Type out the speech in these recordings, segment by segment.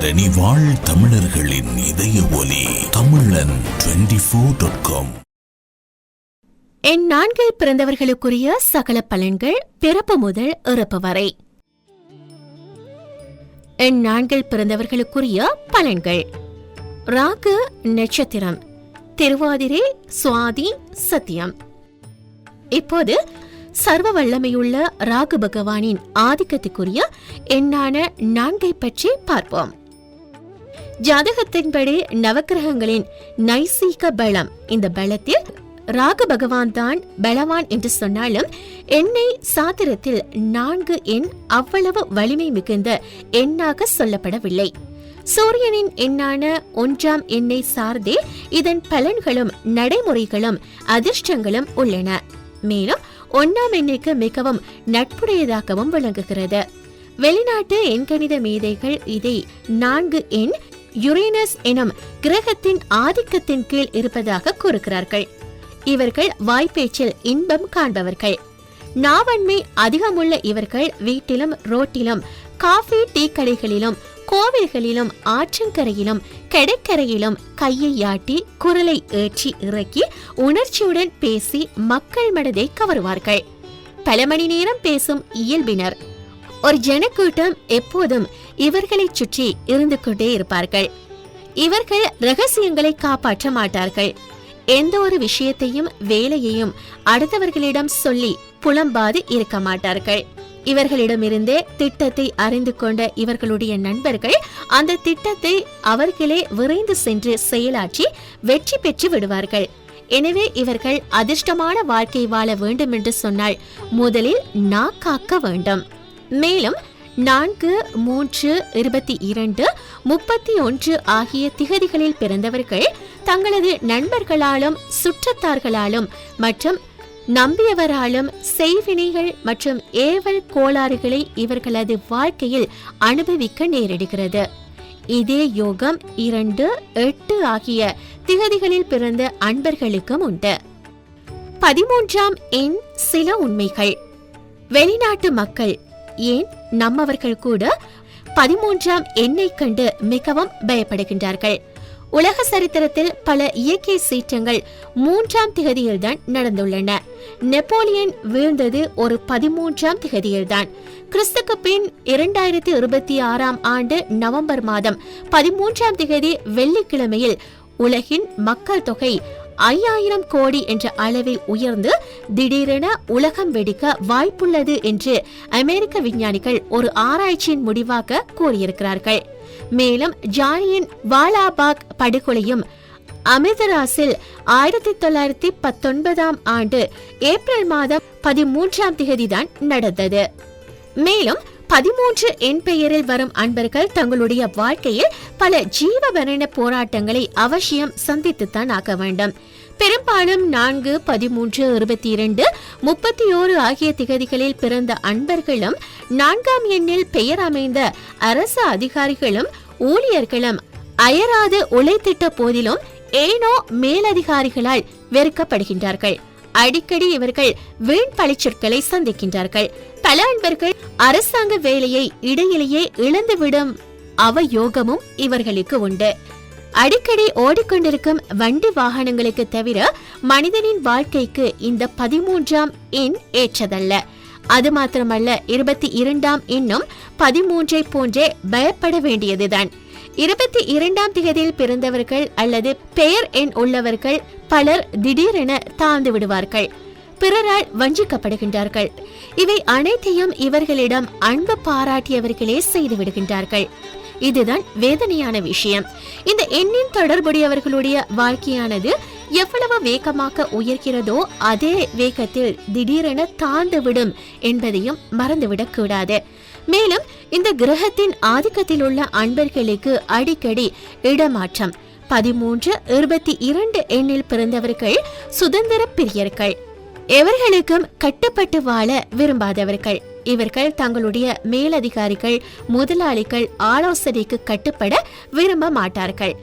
தரணி வாழ் தமிழர்களின் இதய ஒலி Tamilan twenty four dot com என் நான்கில் பிறந்தவர்களுக்குரிய சகல பலன்கள் பிறப்பு முதல் இறப்பு வரை. என் நான்கில் பிறந்தவர்களுக்குரிய பலன்கள். ராகு நட்சத்திரம் திருவாதிரை சுவாதி சத்தியம். இப்போது சர்வ வல்லமையுள்ள ராகு பகவானின் ஆதிக்கத்துக்குரிய எண்ணான நான்கை பற்றி பார்ப்போம். ஜாதகத்தின்படி நவக்கிரகங்களின் நைசீக பலம். இந்த பலத்தில் ராகு பகவான் தான் பலவான் என்று சொன்னாலும் எண்ணெய் சாத்திரத்தில் நான்கு எண் அவ்வளவு வலிமை மிகுந்த எண்ணாக சொல்லப்படவில்லை. சூரியனின் எண்ணான ஒன்றாம் எண்ணை சார்ந்தே இதன் பலன்களும் நடைமுறைகளும் அதிர்ஷ்டங்களும் உள்ளன. மேலும் ஒன்னாம் எண்ணைக்கு மிகவும் நட்புடையதாகவும் விளங்குகிறது. வெளிநாட்டு எண்கணித மேதைகள் இதை நான்கு எண் யுரேனஸ் எனும் கிரகத்தின் ஆதிக்கத்தின் கீழ் இருப்பதாக கூறுகிறார்கள். இவர்கள் வாய்ப்பேச்சில் இன்பம் காண்பவர்கள். நாவன்மை அதிகமுள்ள இவர்கள் வீட்டிலும் ரோட்டிலும் காஃபி டீ கடைகளிலும் கோவில்களிலும் ஆற்றங்கரையிலும் கடைக்கரையிலும் கையை யாட்டி குரலை ஏற்றி இறக்கி உணர்ச்சியுடன் பேசி மக்கள் மனதை கவருவார்கள். பல மணி நேரம் பேசும் இயல்பினர். ஒரு ஜனக்கூட்டம் எப்போதும் இவர்களைச் சுற்றி இருந்து கொண்டே இருப்பார்கள். இவர்கள் ரகசியங்களை காப்பாற்ற மாட்டார்கள். எந்த ஒரு விஷயத்தையும் வேலையையும் அடுத்தவர்களிடம் சொல்லி புலம்பாது இருக்க மாட்டார்கள். இவர்களிடமிருந்தே திட்டத்தை அறிந்து கொண்ட இவர்களுடைய நண்பர்கள் அந்த திட்டத்தை அவர்களே விரைந்து சென்று செயலாற்றி வெற்றி பெற்று விடுவார்கள். எனவே இவர்கள் அதிர்ஷ்டமான வாழ்க்கை வாழ வேண்டும் என்று சொன்னால் முதலில் நா காக்க வேண்டும். மேலும் நான்கு மூன்று இருபத்தி இரண்டு முப்பத்தி ஒன்று ஆகிய திகதிகளில் பிறந்தவர்கள் தங்களது நண்பர்களாலும் சுற்றத்தார்களாலும் மற்றும் நம்பியவராலும் செய்வினைகள் மற்றும் ஏவல் கோளாறுகளை இவர்களது வாழ்க்கையில் அனுபவிக்க நேரிடுகிறது. இதே யோகம் இரண்டு எட்டு ஆகிய திகதிகளில் பிறந்த அன்பர்களுக்கும் உண்டு. பதிமூன்றாம் எண் சில உண்மைகள். வெளிநாட்டு மக்கள் ஏன் நம்மவர்கள் கூட பதிமூன்றாம் எண்ணை கண்டு மிகவும் பயப்படுகின்றார்கள். உலக சரித்திரத்தில் பல இயற்கை சீற்றங்கள் மூன்றாம் திகதியில்தான் நடந்துள்ளன. நெப்போலியன் வீழ்ந்தது ஒரு பதிமூன்றாம் திகதியில்தான். கிறிஸ்துக்கு பின் இரண்டாயிரத்தி இருபத்தி ஆறாம் ஆண்டு நவம்பர் மாதம் பதிமூன்றாம் திகதி வெள்ளிக்கிழமையில் உலகின் மக்கள் தொகை ஐயாயிரம் கோடி என்ற அளவில் உயர்ந்து திடீரென உலகம் வெடிக்க வாய்ப்புள்ளது என்று அமெரிக்க விஞ்ஞானிகள் ஒரு ஆராய்ச்சியின் முடிவாக கூறியிருக்கிறார்கள். மேலும் ஜானியின் வாலாபாக் படுகொலையும் அமிர்தராஸில் ஆயிரத்தி தொள்ளாயிரத்தி பத்தொன்பதாம் ஆண்டு ஏப்ரல் மாதம் பதிமூன்றாம் தேதி தான் நடந்தது. மேலும் பதிமூன்று என் பெயரில் வரும் அன்பர்கள் தங்களுடைய வாழ்க்கையில் பல ஜீவபரண போராட்டங்களை அவசியம் சந்தித்துத்தான் ஆக வேண்டும். பெரும்பாலும் நான்கு பதிமூன்று இருபத்தி இரண்டு முப்பத்தி ஓரு ஆகிய திகதிகளில் பிறந்த அன்பர்களும் நான்காம் எண்ணில் பெயர் அமைந்த அரசு அதிகாரிகளும் ஊழியர்களும் அயராது உழைத்திட்ட போதிலும் ஏனோ மேலதிகாரிகளால் வெறுக்கப்படுகின்றார்கள். அடிக்கடி இவர்கள் வீண் பழிச்சொற்களை சந்திக்கின்றார்கள். பல அன்பர்கள் அரசாங்க வேலையை இடையிலேயே இழந்துவிடும் அவயோகமும் இவர்களுக்கு உண்டு. அடிக்கடி ஓடிக்கொண்டிருக்கும் வண்டி வாகனங்களுக்கு தவிர மனிதனின் வாழ்க்கைக்கு இந்த பதிமூன்றாம் எண் ஏற்றதல்ல. அது மாத்திரமல்ல இருபத்தி இரண்டாம் எண்ணும் பதிமூன்றை போன்றே பயப்பட வேண்டியதுதான். இருபத்தி இரண்டாம் திகதியில் பிறந்தவர்கள் அல்லது பெயர் எண் உள்ளவர்கள் பலர் திடீரென தாழ்ந்து விடுவார்கள். பிறரால் வஞ்சிக்கப்படுகின்றார்கள். இவை அனைத்தையும் இவர்களிடம் அன்பு பாராட்டியவர்களே செய்து விடுகின்றார்கள். இதுதான் வேதனையான விஷயம். இந்த எண்ணின் தொடர்புடையவர்களுடைய வாழ்க்கையானது எவ்வளவு வேகமாக உயர்கிறதோ அதே வேகத்தில் திடீரென தாழ்ந்துவிடும் என்பதையும் மறந்துவிடக் கூடாது மேலும் இந்த கிரகத்தின் ஆதிக்கத்தில் உள்ள அன்பர்களுக்கு அடிக்கடி இடமாற்றம். பதிமூன்று இருபத்தி இரண்டு எண்ணில் பிறந்தவர்கள் சுதந்திர பிரியர்கள். எவர்களுக்கும் கட்டுப்பட்டு வாழ விரும்பாதவர்கள். இவர்கள் தங்களுடைய மேலதிகாரிகள் முதலாளிகள் ஆலோசனைக்கு கட்டுப்பட விரும்ப மாட்டார்கள்.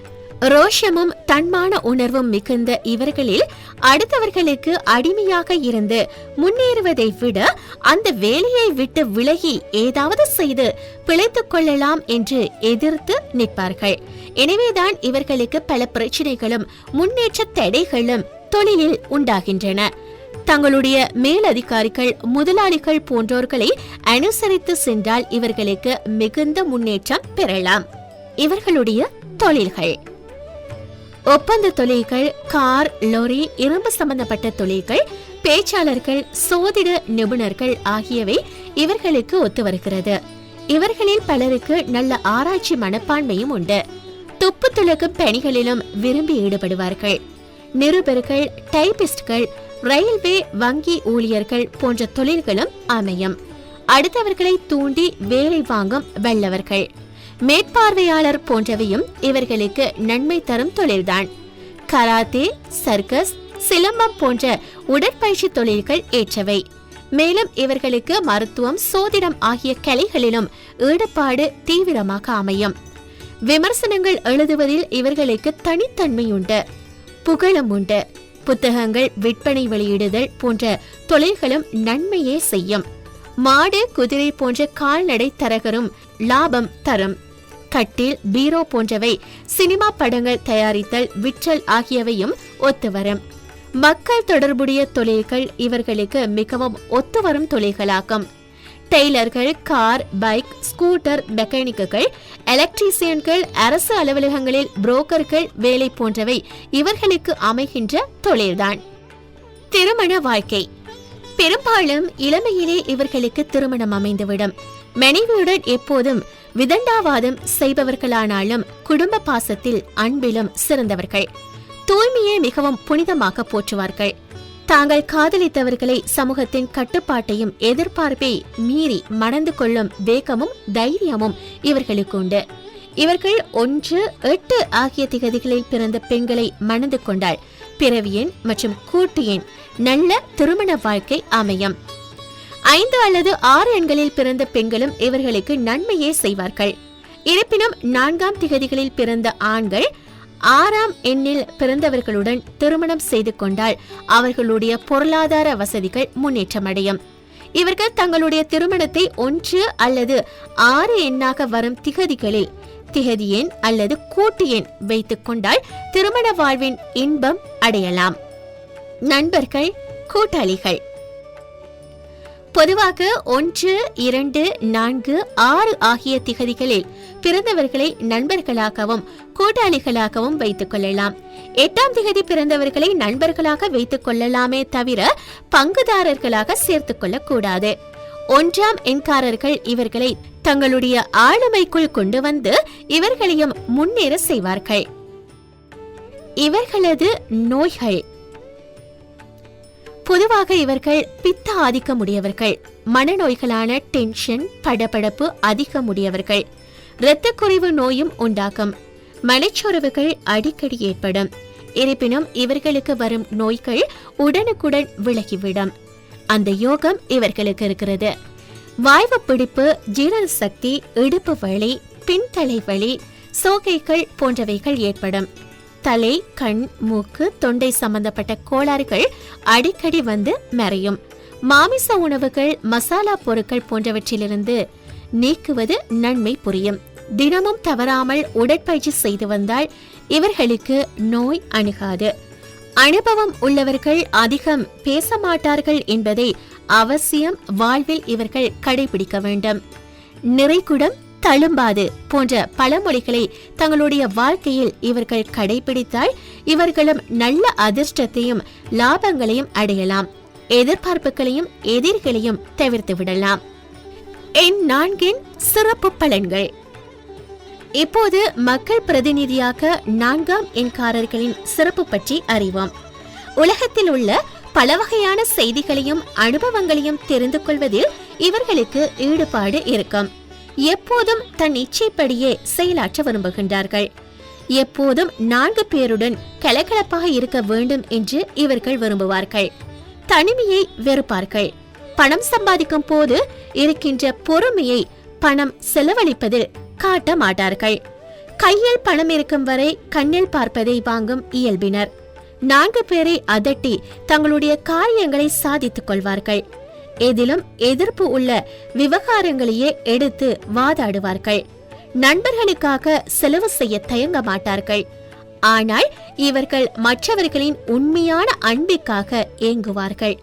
ரோஷமும் தன்மான உணர்வும் மிகுந்த இவர்களில் அடுத்தவர்களுக்கு அடிமையாக இருந்து முன்னேறுவதை விட அந்த வேலையை விட்டு விலகி ஏதாவது செய்து பிழைத்துக் கொள்ளலாம் என்று எதிர்த்து நிற்பார்கள். எனவேதான் இவர்களுக்கு பல பிரச்சனைகளும் முன்னேற்ற தடைகளும் தொழிலில் உண்டாகின்றன. தங்களுடைய மேலதிகாரிகள் முதலாளிகள் போன்றோர்களை அனுசரித்து சென்றால் இவர்களுக்கு மிகுந்த முன்னேற்றம் பெறலாம். இவர்களுடைய தொழில்கள். ஒப்பந்த தொழில்கள் கார் லொரி இரும்பு சம்பந்தப்பட்ட தொழில்கள் பேச்சாளர்கள் சோதிட நிபுணர்கள் ஆகியவை இவர்களுக்கு ஒத்து வருகிறது இவர்களில் பலருக்கு நல்ல ஆராய்ச்சி மனப்பான்மையும் உண்டு. துப்பு துளக்கும் பணிகளிலும் விரும்பி ஈடுபடுவார்கள். நிருபர்கள் டைபிஸ்ட்கள் ரயில்வே வங்கி ஊழியர்கள் போன்ற தொழில்களும் அமையும். அடுத்தவர்களை தூண்டி வேலை வாங்கும் வெள்ளவர்கள் மேற்பார்வையாளர் போன்றவையும் இவர்களுக்கு நன்மை தரும் தொழில்தான். கராத்தே சர்க்கஸ் சிலம்பம் போன்ற உடற்பயிற்சி தொழில்கள் ஏற்றவை. மேலும் இவர்களுக்கு மருத்துவம் சோதிடம் ஆகிய கலைகளிலும் ஈடுபாடு தீவிரமாக அமையும். விமர்சனங்கள் எழுதுவதில் இவர்களுக்கு தனித்தன்மையுண்டு. புகழும் உண்டு. புத்தகங்கள் விற்பனை வெளியிடுதல் போன்ற தொழில்களும் நன்மையே செய்யும். மாடு குதிரை போன்ற கால்நடை தரகரும் லாபம் தரும். கட்டில் பீரோ போன்றவை சினிமா படங்கள் தயாரித்தல் விற்றல் ஆகியவையும் ஒத்துவரும். மக்கள் தொடர்புடைய தொழில்கள் இவர்களுக்கு மிகவும் ஒத்துவரும் தொழில்களாகும். டெய்லர்கள் கார் பைக் ஸ்கூட்டர் மெக்கானிக்குகள் எலக்ட்ரீசியன்கள் அரசு அலுவலகங்களில் புரோக்கர்கள் வேலை போன்றவை இவர்களுக்கு அமைகின்ற தொழில்தான். திருமண வாழ்க்கை. பெரும்பாலும் இளமையிலே இவர்களுக்கு திருமணம் அமைந்துவிடும். மனைவியுடன் எப்போதும் விதண்டாவாதம் செய்பவர்களானாலும் குடும்ப பாசத்தில் அன்பிலும் சிறந்தவர்கள். தூய்மையை மிகவும் புனிதமாக போற்றுவார்கள். தாங்கள் காதலித்தவர்களை சமூகத்தின் கட்டுப்பாட்டையும் எதிர்பார்ப்பை மீறி மணந்து கொள்ளும் வேகமும் தைரியமும் இவர்களுக்கு உண்டு. இவர்கள் ஒன்று எட்டு ஆகிய திகதிகளில் பிறந்த பெண்களை மணந்து கொண்டால் பிறவி மற்றும் கூட்டு நல்ல திருமண வாழ்க்கை அமையும். ஐந்து அல்லது ஆறு எண்களில் பிறந்த பெண்களும் இவர்களுக்கு நன்மையே செய்வார்கள். இருப்பினும் நான்காம் திகதிகளில் பிறந்த ஆண்கள் ஆறாம் எண்ணில் பிறந்தவர்களுடன் திருமணம் செய்து கொண்டால் அவர்களுடைய பொருளாதார வசதிகள் முன்னேற்றமடையும். இவர்கள் தங்களுடைய திருமணத்தை ஒன்று அல்லது ஆறு எண்ணாக வரும் திகதிகளில் திகதி எண் அல்லது கூட்டு எண் வைத்துக் கொண்டால் திருமண வாழ்வின் இன்பம் அடையலாம். நண்பர்கள் கூட்டாளிகள். பொதுவாக ஒன்று இரண்டு நான்கு ஆறு ஆகிய திகதிகளில் பிறந்தவர்களை நண்பர்களாகவும் கூட்டாளிகளாகவும் வைத்துக் கொள்ளலாம். எட்டாம் திகதி பிறந்தவர்களை நண்பர்களாக வைத்துக் கொள்ளலாமே தவிர பங்குதாரர்களாக சேர்த்துக் கொள்ளக்கூடாது. ஒன்றாம் எண்காரர்கள் இவர்களை தங்களுடைய ஆளுமைக்குள் கொண்டு வந்து இவர்களையும் முன்னேற செய்வார்கள். இவர்களது நோய்கள் பொதுவாக இவர்கள் பித்த ஆதிக்கமுடையவர்கள். மனநோய்களான டென்ஷன் படபடப்பு அதிகமுடையவர்கள். இரத்தக்குறைவு நோயும் உண்டாகும் மனச்சோர்வுகள் அடிக்கடி ஏற்படும். இருப்பினும் இவர்களுக்கு வரும் நோய்கள் உடனுக்குடன் விலகிவிடும். அந்த யோகம் இவர்களுக்கு இருக்கிறது. வாய்வு பிடிப்பு ஜீரண சக்தி இடுப்பு வலி பின்தலை வலி சோகைகள் போன்றவைகள் ஏற்படும். தலை கண் மூக்கு தொண்டை சம்பந்தப்பட்ட கோளாறுகள் அடிக்கடி வந்து மறையும். மாமிச உணவுகள் மசாலா பொருட்கள் போன்றவற்றிலிருந்து நீக்குவது நன்மை புரியும். தினமும் தவறாமல் உடற்பயிற்சி செய்து வந்தால் இவர்களுக்கு நோய் அணுகாது. அனுபவம் உள்ளவர்கள் அதிகம் பேச மாட்டார்கள் என்பதை அவசியம் வாழ்வில் இவர்கள் கடைபிடிக்க வேண்டும். நிறைகுடம் தழும்பாது போன்ற பழமொழிகளை தங்களுடைய வாழ்க்கையில் இவர்கள் கடைபிடித்தால் இவர்களும் நல்ல அதிர்ஷ்டத்தையும் லாபங்களையும் அடையலாம். எதிர்பார்ப்புகளையும் எதிரிகளையும் தவிர்த்து விடலாம். எண் நான்கின் சிறப்பு பலன்கள். இப்போது மக்கள் பிரதிநிதியாக நான்காம் எண்காரர்களின் சிறப்பு பற்றி அறிவோம். உலகத்தில் உள்ள பல வகையான செய்திகளையும் அனுபவங்களையும் தெரிந்து கொள்வதில் இவர்களுக்கு ஈடுபாடு இருக்கும். எப்போதும் தன் இச்சைப்படியே செயலாற்ற விரும்புகின்றார்கள். எப்போதும் நான்கு பேருடன் கலகலப்பாக இருக்க வேண்டும் என்று இவர்கள் விரும்புவார்கள். தனிமையை வெறுப்பார்கள். பணம் சம்பாதிக்கும் போது இருக்கின்ற பொறுமையை பணம் செலவழிப்பதில் காட்ட மாட்டார்கள். கையில் பணம் இருக்கும் வரை கண்ணில் பார்ப்பதை வாங்கும் இயல்பினர். நான்கு பேரை அதட்டி தங்களுடைய காரியங்களை சாதித்துக் கொள்வார்கள். எதிலும் எதிர்ப்பு உள்ள விவகாரங்களையே எடுத்து வாதாடுவார்கள். நண்பர்களுக்காக செலவு செய்ய தயங்க மாட்டார்கள். ஆனால் இவர்கள் மற்றவர்களின் உண்மையான அன்பிற்காக ஏங்குவார்கள்.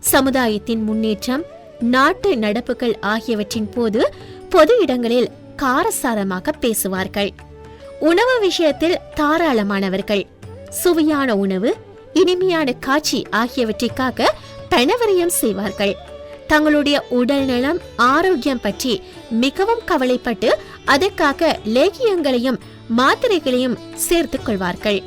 சமுதாயத்தின் முன்னேற்றம் நாட்டு நடப்புகள் ஆகியவற்றின் போது பொது இடங்களில் காரசாரமாக பேசுவார்கள். உணவு விஷயத்தில் தாராளமானவர்கள். சுவையான உணவு இனிமையான காட்சி ஆகியவற்றிற்காக பணவரியம் செய்வார்கள். தங்களுடைய உடல் நலம் ஆரோக்கியம் பற்றி மிகவும் கவலைப்பட்டு அதற்காக லேகியங்களையும் மாத்திரைகளையும் சேர்த்துக் கொள்வார்கள்.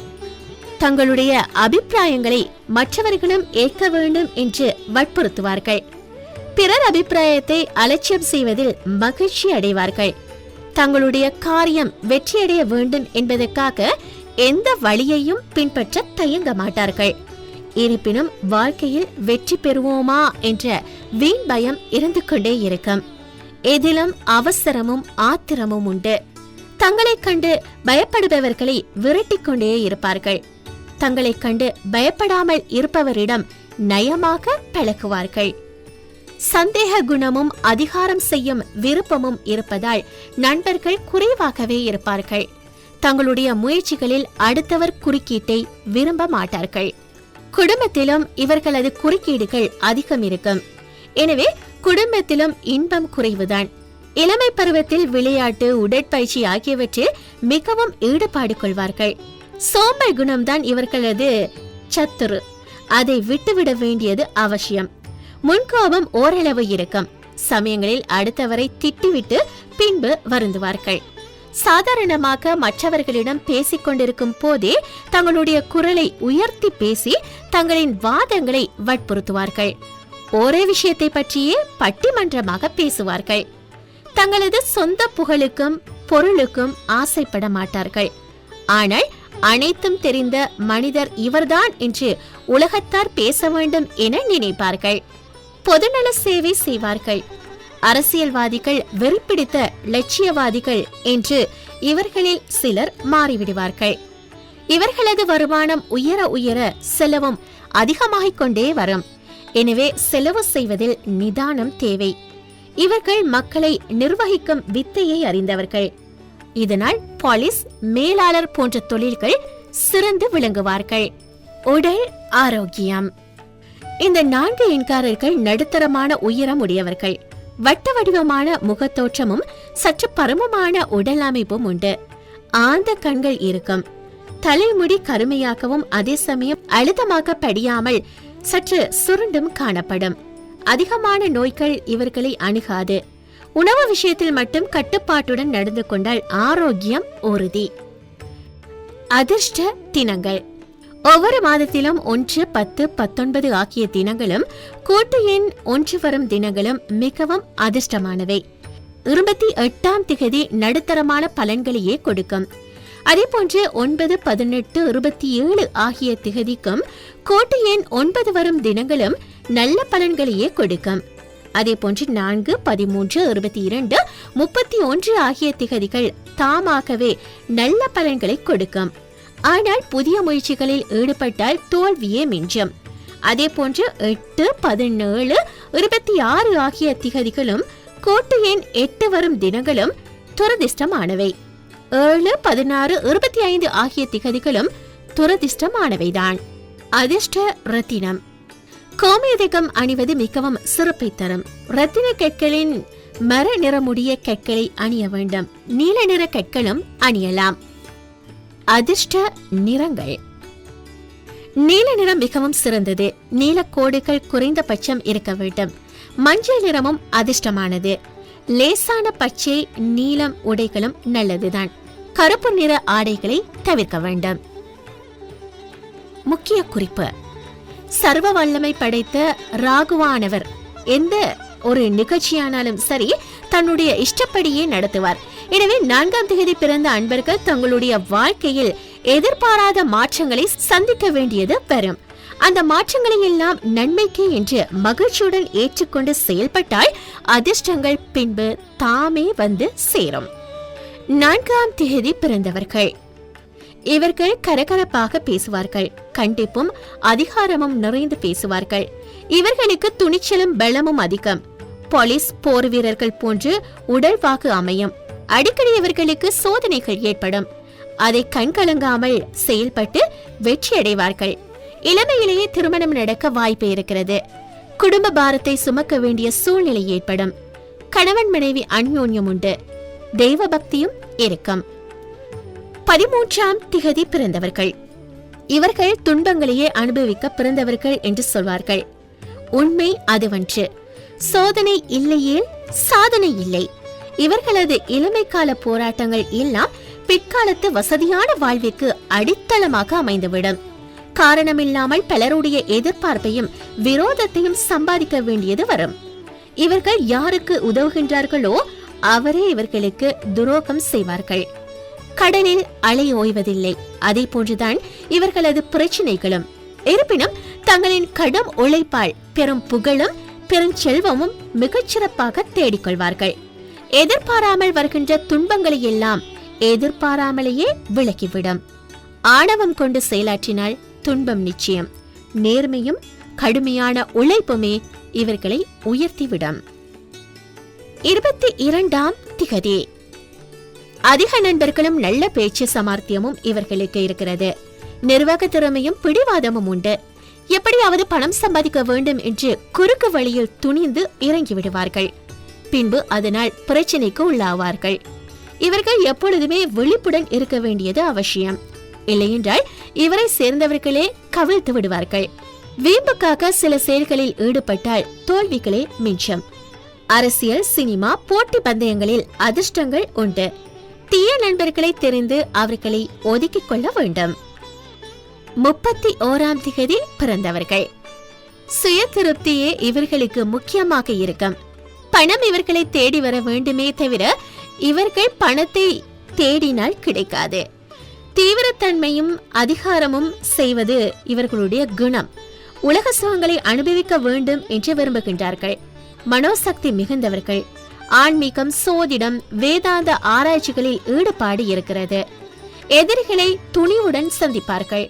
தங்களுடைய அபிப்பிராயங்களை மற்றவர்களும் ஏற்க வேண்டும் என்று வற்புறுத்துவார்கள். பிறர் அபிப்பிராயத்தை அலட்சியம் செய்வதில் மகிழ்ச்சி அடைவார்கள். தங்களுடைய காரியம் வெற்றியடைய வேண்டும் என்பதற்காக எந்த வழியையும் பின்பற்ற தயங்க மாட்டார்கள். இருப்பினும் வாழ்க்கையில் வெற்றி பெறுவோமா என்ற வீண் பயம் இருந்து கொண்டே இருக்கும். எதிலும் அவசரமும் ஆத்திரமும் உண்டு. தங்களைக் கண்டு பயப்படுபவர்களை விரட்டிக் கொண்டே இருப்பார்கள். தங்களைக் கண்டு பயப்படாமல் இருப்பவரிடம் நயமாக பழகுவார்கள். சந்தேக குணமும் அதிகாரம் செய்யும் விருப்பமும் இருப்பதால் நண்பர்கள் குறைவாகவே இருப்பார்கள். தங்களுடைய முயற்சிகளில் அடுத்தவர் குறுக்கீட்டை விரும்ப மாட்டார்கள். குடும்பத்திலும் இவர்களது குறுக்கீடுகள் அதிகம் இருக்கும். எனவே குடும்பத்திலும் இன்பம் குறைவுதான். இளமை பருவத்தில் விளையாட்டு உடற்பயிற்சி ஆகியவற்றில் மிகவும் ஈடுபாடு கொள்வார்கள். சோம்பல் குணம்தான் இவர்களது சத்துரு. அதை விட்டுவிட வேண்டியது அவசியம். முன்கோபம் ஓரளவு இருக்கும். சமயங்களில் அடுத்தவரை திட்டிவிட்டு பின்பு வருந்துவார்கள். சாதாரணமாக மற்றவர்களிடம் பேசிக் கொண்டிருக்கும் போதே தங்களுடைய குரலை உயர்த்தி பேசி தங்களின் வாதங்களை வற்புறுத்துவார்கள். ஒரே விஷயத்தை பற்றியே பட்டிமன்றமாக பேசுவார்கள். தங்களது சொந்த புகழுக்கும் பொருளுக்கும் ஆசைப்பட மாட்டார்கள். ஆனால் அனைத்தும் தெரிந்த மனிதர் இவர்தான் என்று உலகத்தார் பேச வேண்டும் என நினைப்பார்கள். பொதுநல சேவை செய்வார்கள். அரசியல்வாதிகள் வெறிப்பிடித்த லட்சியவாதிகள் என்று இவர்களில் சிலர் மாறிவிடுவார்கள். இவர்களது வருமானம் உயர உயர செலவும் அதிகமாகிக் கொண்டே வரும். எனவே செலவு செய்வதில் நிதானம் தேவை. இவர்கள் மக்களை நிர்வகிக்கும் வித்தையை அறிந்தவர்கள். இதனால் பாலிஸ் மேலாளர் போன்ற தொழில்கள் சிறந்து விளங்குவார்கள். உடல் ஆரோக்கியம். இந்த நான்கு எண்காரர்கள் நடுத்தரமான உயரம் உடையவர்கள். வட்ட வடிவமான முகத்தோற்றமும் சற்று பருமமான உடல் அமைப்பும் உண்டு. ஆந்த கண்கள் இருக்கும். தலைமுடி கருமையாகவும் அதே சமயம் அழுத்தமாக படியாமல் சற்று சுருண்டும் காணப்படும். அதிகமான நோய்கள் இவர்களை அணுகாது. உணவு விஷயத்தில் மட்டும் கட்டுப்பாட்டுடன் நடந்து கொண்டால் ஆரோக்கியம் உறுதி. அதிர்ஷ்ட தினங்கள். ஒவ்வொரு மாதத்திலும் ஒன்று பத்து பத்தொன்பது ஆகிய தினங்களும் கூட்டு எண் ஒன்று வரும் தினங்களும் மிகவும் அதிர்ஷ்டமானவை. இருபத்தி எட்டாம் திகதி நடுத்தரமான பலன்களையே கொடுக்கும். அதேபோன்று ஒன்பது பதினெட்டு இருபத்தி ஏழு ஆகிய திகதிக்கும் கோட்டு எண் ஒன்பது வரும் தினங்களும் நல்ல பலன்களையே கொடுக்கும். அதேபோன்று நான்கு பதிமூன்று இருபத்தி இரண்டு முப்பத்தி ஒன்று ஆகிய திகதிகள் தாமாகவே நல்ல பலன்களை கொடுக்கும். ஆனால் புதிய முயற்சிகளில் ஈடுபட்டால் தோல்வியே மிஞ்சும். அதே போன்று எட்டு பதினேழு இருபத்தி ஆறு ஆகிய திகதிகளும் கோட்டு எண் எட்டு வரும் தினங்களும் துரதிர்ஷ்டமானவை. ஏழு பதினாறு இருபத்தி ஐந்து ஆகிய திகதிகளும் துரதிர்ஷ்டமானவைதான். அதிர்ஷ்ட ரத்தினம். கோமேதகம் அணிவது மிகவும் சிறப்பை தரும். ரத்தின கற்களின் மர நிறமுடைய கற்களை அணிய வேண்டும். நீல நிற கற்களும் அணியலாம். அதிர்ஷ்ட நிறங்கள். நீல நிறம் மிகவும் சிறந்தது. நீல கோடுகள் குறைந்தபட்சம் இருக்க வேண்டும். மஞ்சள் நிறமும் அதிர்ஷ்டமானது. லேசான பச்சை நீலம் உடைகளும் நல்லதுதான். கருப்பு நிற ஆடைகளை தவிர்க்க வேண்டும். முக்கிய குறிப்பு. சர்வ வல்லமை படைத்த ராகுவானவர். எந்த ஒரு நிகழ்ச்சியானாலும் சரி தன்னுடைய இஷ்டப்படியே நடத்துவார். எனவே நான்காம் தேதி பிறந்த அன்பர்கள் தங்களுடைய வாழ்க்கையில் எதிர்பாராத மாற்றங்களை சந்திக்க வேண்டியது வரும் அந்த மாற்றங்களை எல்லாம் நன்மைக்கு என்று மகிழ்ச்சியுடன் ஏற்றுக்கொண்டு செயல்பட்டால் அதிர்ஷ்டங்கள் பின்பு தாமே வந்து சேரும். நான்காம் தேதி பிறந்தவர்கள். இவர்கள் கரகரப்பாக பேசுவார்கள் கண்டிப்பும் அதிகாரமும் நிறைந்து பேசுவார்கள். இவர்களுக்கு துணிச்சலும் பலமும் அதிகம். போலீஸ் போர் வீரர்கள் போன்று உடல்வாக்கு அமையும். அடிக்கடி இவர்களுக்கு சோதனைகள் ஏற்படும். அதை கண்கலங்காமல் செயல்பட்டு வெற்றியடைவார்கள் இளமையிலேயே திருமணம் நடக்க வாய்ப்பு இருக்கிறது. குடும்ப பாரத்தை சுமக்க வேண்டிய சூழ்நிலை ஏற்படும். கணவன் மனைவி அந்யோன்யம் உண்டு. தெய்வ பக்தியும் இருக்கும். பதிமூன்றாம் திகதி பிறந்தவர்கள். இவர்கள் துன்பங்களையே அனுபவிக்க பிறந்தவர்கள் என்று சொல்வார்கள். உண்மை அதுவன்று. சோதனை இல்லையே? சாதனை இல்லை. இவர்களது இளமை கால போராட்டங்கள் எல்லாம் பிற்காலத்து வசதியான வாழ்விற்கு அடித்தளமாக அமைந்துவிடும். காரணமில்லாமல் பலருடைய எதிர்பார்ப்பையும் விரோதத்தையும் சம்பாதிக்க வேண்டியது வரும். இவர்கள் யாருக்கு உதவுகின்றார்களோ அவரே இவர்களுக்கு துரோகம் செய்வார்கள். கடலில் அலை ஓய்வதில்லை. அதே போன்றுதான் இவர்களது பிரச்சனைகளும். இருப்பினும் தங்களின் கடும் உழைப்பால் பெரும் புகழும் பெருஞ்செல்வமும் மிகச்சிறப்பாக தேடிக்கொள்வார்கள். எதிர்பாராமல் வருகின்ற துன்பங்களை எல்லாம் எதிர்பாராமலேயே விலகிவிடும். ஆணவம் கொண்டு செயலாற்றினால் துன்பம் நிச்சயம். நேர்மையும் கடுமையான உழைப்புமே இவர்களை உயர்த்திவிடும். இருபத்தி இரண்டாம் திகதி. அதிக நண்பர்களும் நல்ல பேச்சு சமார்த்தியமும் இவர்களுக்கு இருக்கிறது. நிர்வாக திறமையும் பிடிவாதமும் உண்டு. எப்படியாவது பணம் சம்பாதிக்க வேண்டும் என்று குறுக்கு வழியில் துணிந்து இறங்கி விடுவார்கள். பின்பு அதனால் பிரச்சனைக்கு உள்ளாவார்கள். இவர்கள் எப்பொழுதுமே விழிப்புடன் இருக்க வேண்டியது அவசியம். இல்லையென்றால் இவரை சேர்ந்தவர்களே கவிழ்த்து விடுவார்கள். வீம்புக்காக சில செயல்களில் ஈடுபட்டால் தோல்விகளே மிஞ்சம் அரசியல் சினிமா போட்டி பந்தயங்களில் அதிர்ஷ்டங்கள் உண்டு. தீய நண்பர்களை தெரிந்து அவர்களை ஒதுக்கிக் கொள்ள வேண்டும். முப்பத்தி ஓராம் திகதி பிறந்தவர்கள். சுய திருப்தியே இவர்களுக்கு முக்கியமாக இருக்கும். பணம் இவர்களை தேடி வர வேண்டுமே தவிர இவர்கள் பணத்தை தேடினால் கிடைக்காது. தீவிரத்தன்மையும் அதிகாரமும் செய்வது இவர்களுடைய குணம். உலக சுகங்களை அனுபவிக்க வேண்டும் என்று விரும்புகின்றார்கள். மனோசக்தி மிகுந்தவர்கள். ஆன்மீகம் சோதிடம் வேதாந்த ஆராய்ச்சிகளில் ஈடுபாடு இருக்கிறது. எதிரிகளை துணிவுடன் சந்திப்பார்கள்.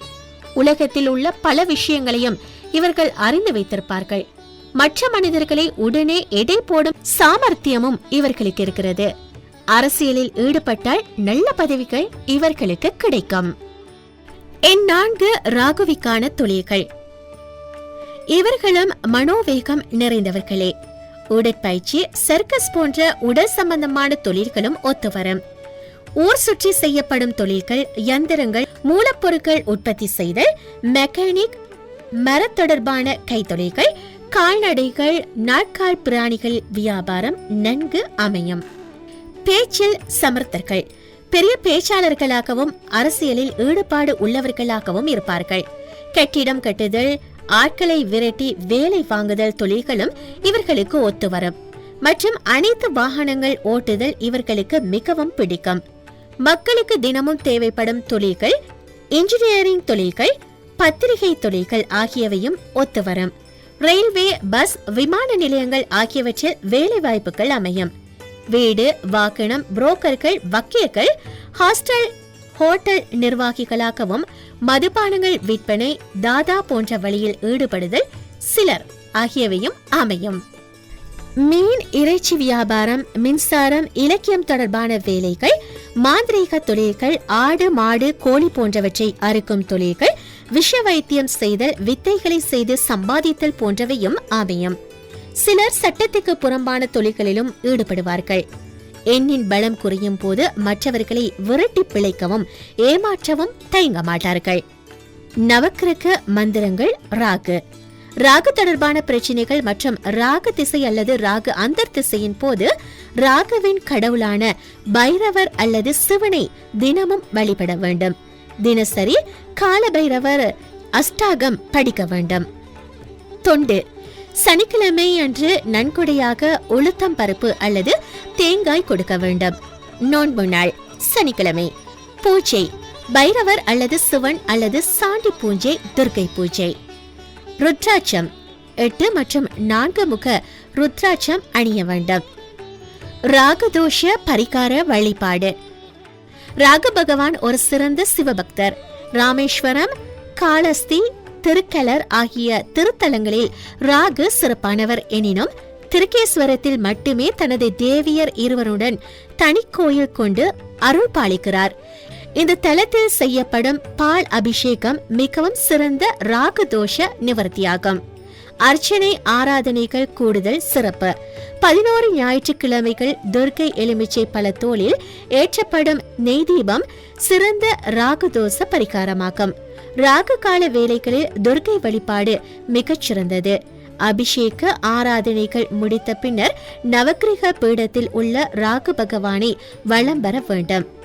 உலகத்தில் உள்ள பல விஷயங்களையும் இவர்கள் அறிந்து வைத்திருப்பார்கள். மற்ற மனிதர்களை உடனே எடை போடும் சாமர்த்தியமும் இவர்களுக்கு இருக்கிறது. அரசியலில் ஈடுபட்டால் நல்ல பதவிகள் இவர்களுக்கு கிடைக்கும். என் நான்கு ராகுவிக்கான தொழில்கள் இவர்களும் மனோவேகம் நிறைந்தவர்களே. உடற்பயிற்சி சர்க்கஸ் போன்ற உடல் சம்பந்தமான தொழில்களும் ஒத்துவரும். ஊர் சுற்றி செய்யப்படும் தொழில்கள் யந்திரங்கள் மூலப்பொருட்கள் உற்பத்தி செய்தல் மெக்கானிக் மர தொடர்பான கைத்தொழில்கள் கால்நடைகள் நாட்கால் பிராணிகள் வியாபாரம் நன்கு அமையும். பேச்சில் சமர்த்தர்கள். பெரிய பேச்சாளர்களாகவும் அரசியலில் ஈடுபாடு உள்ளவர்களாகவும் இருப்பார்கள். கட்டிடம் கட்டுதல் ஆட்களை விரட்டி வேலை வாங்குதல் தொழில்களும் இவர்களுக்கு ஒத்து வரும் மற்றும் அனைத்து வாகனங்கள் ஓட்டுதல் இவர்களுக்கு மிகவும் பிடிக்கும். மக்களுக்கு தினமும் தேவைப்படும் தொழில்கள் இன்ஜினியரிங் தொழில்கள் பத்திரிகை தொழில்கள் ஆகியவையும் ஒத்துவரும். ரயில்வே பஸ் விமான நிலையங்கள் ஆகியவற்றில் வேலை வாய்ப்புகள் அமையும். வீடு வாகனம் புரோக்கர்கள் வக்கீல்கள் ஹாஸ்டல் ஹோட்டல் நிர்வாகிகளாகவும் மதுபானங்கள் விற்பனை தாதா போன்ற வழியில் ஈடுபடுதல் சிலர் ஆகியவையும் அமையும். மீன் இறைச்சி வியாபாரம் மின்சாரம் இலக்கியம் தொடர்பான வேலைகள் மாந்திரீக தொழில்கள் ஆடு மாடு கோழி போன்றவற்றை அறுக்கும் தொழில்கள் விஷ வைத்தியம் செய்தல் வித்தைகளை செய்து சம்பாதித்தல் போன்றவையும் அமையும். சிலர் சட்டத்துக்கு புறம்பான தொழில்களிலும் ஈடுபடுவார்கள். எண்ணின் பலம் குறையும் போது மற்றவர்களை விரட்டி பிழைக்கவும் ஏமாற்றவும் தயங்க மாட்டார்கள். நவக்கிரக மந்திரங்கள் ராகு. ராகு தொடர்பான பிரச்சனைகள் மற்றும் ராகு திசை அல்லது ராகு அந்தர் திசையின் போது ராகுவின் கடவுளான பைரவர் அல்லது சிவனை தினமும் வழிபட வேண்டும். தினசரி கால பைரவர் அஷ்டாகம் படிக்க வேண்டும். தொண்டு. சனிக்கிழமை அன்று நன்கொடையாக உளுத்தம் பருப்பு அல்லது தேங்காய் கொடுக்க வேண்டும். நோன்பு நாள் சனிக்கிழமை. பூஜை. பைரவர் அல்லது சிவன் அல்லது சாண்டி பூஜை துர்க்கை பூஜை. ருத்ராட்சம். எட்டு மற்றும் நான்கு முக ருத்ராட்சம் அணிய வேண்டும். ராகதோஷ பரிகார வழிபாடு. ராக பகவான் ஒரு சிறந்த சிவபக்தர். ராமேஸ்வரம் காளஸ்தி திருக்கலர் ஆகிய திருத்தலங்களில் ராகு சிறப்பானவர் எனினும் திருக்கேஸ்வரத்தில் மட்டுமே தனது தேவியர் இருவருடன் தனிக்கோயில் கொண்டு அருள் பாலிக்கிறார் இந்த தலத்தில் செய்யப்படும் பால் அபிஷேகம் மிகவும் சிறந்த ராகு தோஷ நிவர்த்தியாகும். அர்ச்சனை ஆராதனைகள் கூடுதல் சிறப்பு. பதினோரு ஞாயிற்றுக்கிழமைகள் துர்க்கை எலுமிச்சை பழத்தோலில் ஏற்றப்படும் நெய் தீபம் சிறந்த ராகுதோஷ பரிகாரமாகும். ராகு கால வேலைகளில் துர்க்கை வழிபாடு மிகச்சிறந்தது அபிஷேக ஆராதனைகள் முடித்த பின்னர் நவக்கிரக பீடத்தில் உள்ள ராகு பகவானை வலம் வர வேண்டும்.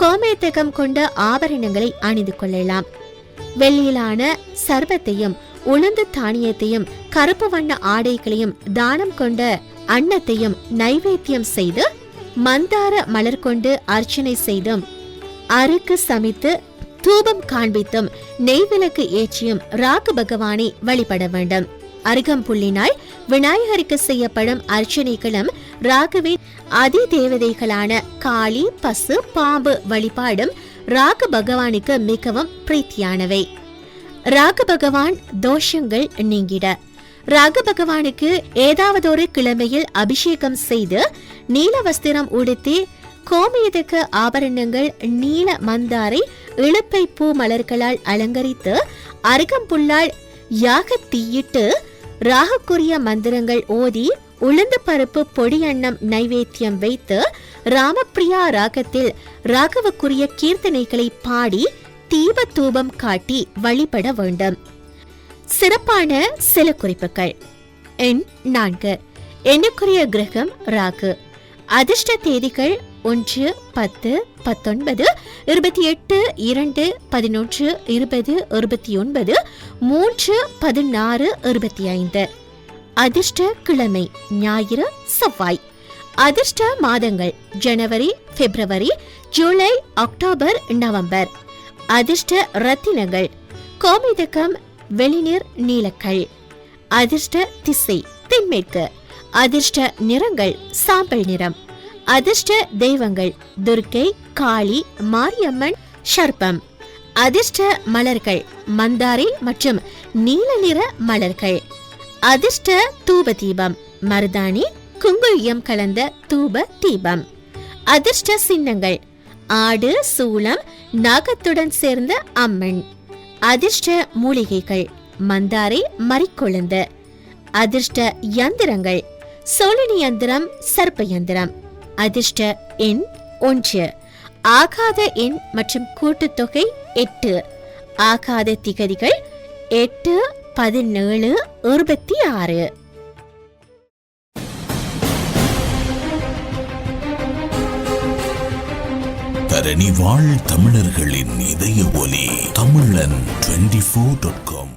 கோமேத்தகம் கொண்ட ஆபரணங்களை அணிந்து கொள்ளலாம். வெள்ளியிலான சர்பத்தையும் உளுந்து தானியத்தையும் கருப்பு வண்ண ஆடைகளையும் தானம் கொண்ட அன்னத்தையும் நைவேத்தியம் செய்து மந்தார மலர் கொண்டு அர்ச்சனை செய்தும் அருக்கு சமைத்து தூபம் காண்பித்தும் நெய்விளக்கு ஏற்றியும் ராகு பகவானை வழிபட வேண்டும். அருகம்புள்ளினால் விநாயகருக்கு செய்யப்படும் அர்ச்சனைகளும் ராகுவின் அதி தேவதைகளான காளி பசு பாம்பு வழிபாடும் ராக பகவானுக்கு மிகவும் பிரீத்தியானவை. ராகு பகவான் தோஷங்கள் நீங்கிட. ராகு பகவானுக்கு ஏதாவதொரு கிழமையில் அபிஷேகம் செய்து நீல வஸ்திரம் உடுத்தி கோமியதுக்கு ஆபரணங்கள் நீல மந்தாரை இழுப்பை பூ மலர்களால் அலங்கரித்து அருகம்புல்லால் யாக தீயிட்டு ராகுக்குரிய மந்திரங்கள் ஓதி உளுந்து பருப்பு பொடி அன்னம் நைவேத்தியம் வைத்து ராமப்பிரியா ராகத்தில் ராகவுக்குரிய கீர்த்தனைகளை பாடி தீப தூபம் காட்டி வழிபட வேண்டும். சிறப்பான சில குறிப்புகள். எண் நான்கு. எண்ணுக்குரிய கிரகம் ராகு. அதிர்ஷ்ட தேதிகள் ஒன்று பத்து பத்தொன்பது இருபத்தி எட்டு இரண்டு பதினொன்று இருபது இருபத்தி ஒன்பது மூன்று பதினாறு இருபத்தி ஐந்து. அதிர்ஷ்ட கிழமை ஞாயிறு செவ்வாய். அதிர்ஷ்ட மாதங்கள் ஜனவரி பிப்ரவரி ஜூலை அக்டோபர் நவம்பர். அதிர்ஷ்ட ரத்தினங்கள் கோமிதகம் வெளிநீர் நீலக்கல். அதிர்ஷ்ட திசை தென்மேற்கு. அதிர்ஷ்ட நிறங்கள் சாம்பல் நிறம். அதிர்ஷ்ட தெய்வங்கள் துர்க்கை காளி மாரியம்மன் சர்ப்பம் அதிர்ஷ்ட மலர்கள் மந்தாரை மற்றும் நீல நிற மலர்கள். அதிர்ஷ்ட தூப தீபம் மருதாணி குங்குளியம் கலந்த தூப தீபம். அதிர்ஷ்ட சின்னங்கள் ஆடு சூளம் நாகத்துடன் சேர்ந்த அம்மன். அதிர்ஷ்ட மூலிகைகள் மந்தாரை மறிக்கொழுந்து. அதிர்ஷ்ட யந்திரங்கள் சோழனி யந்திரம் சர்ப்ப யந்திரம். அதிர்ஷ்ட எண் ஒன்று. ஆகாத எண் மற்றும் கூட்டுத்தொகை எட்டு. ஆகாத திகதிகள் எட்டு பதினேழு இருபத்தி ஆறு. தரணி வாழ் தமிழர்களின் இதய ஒலி Tamilan twenty four dot com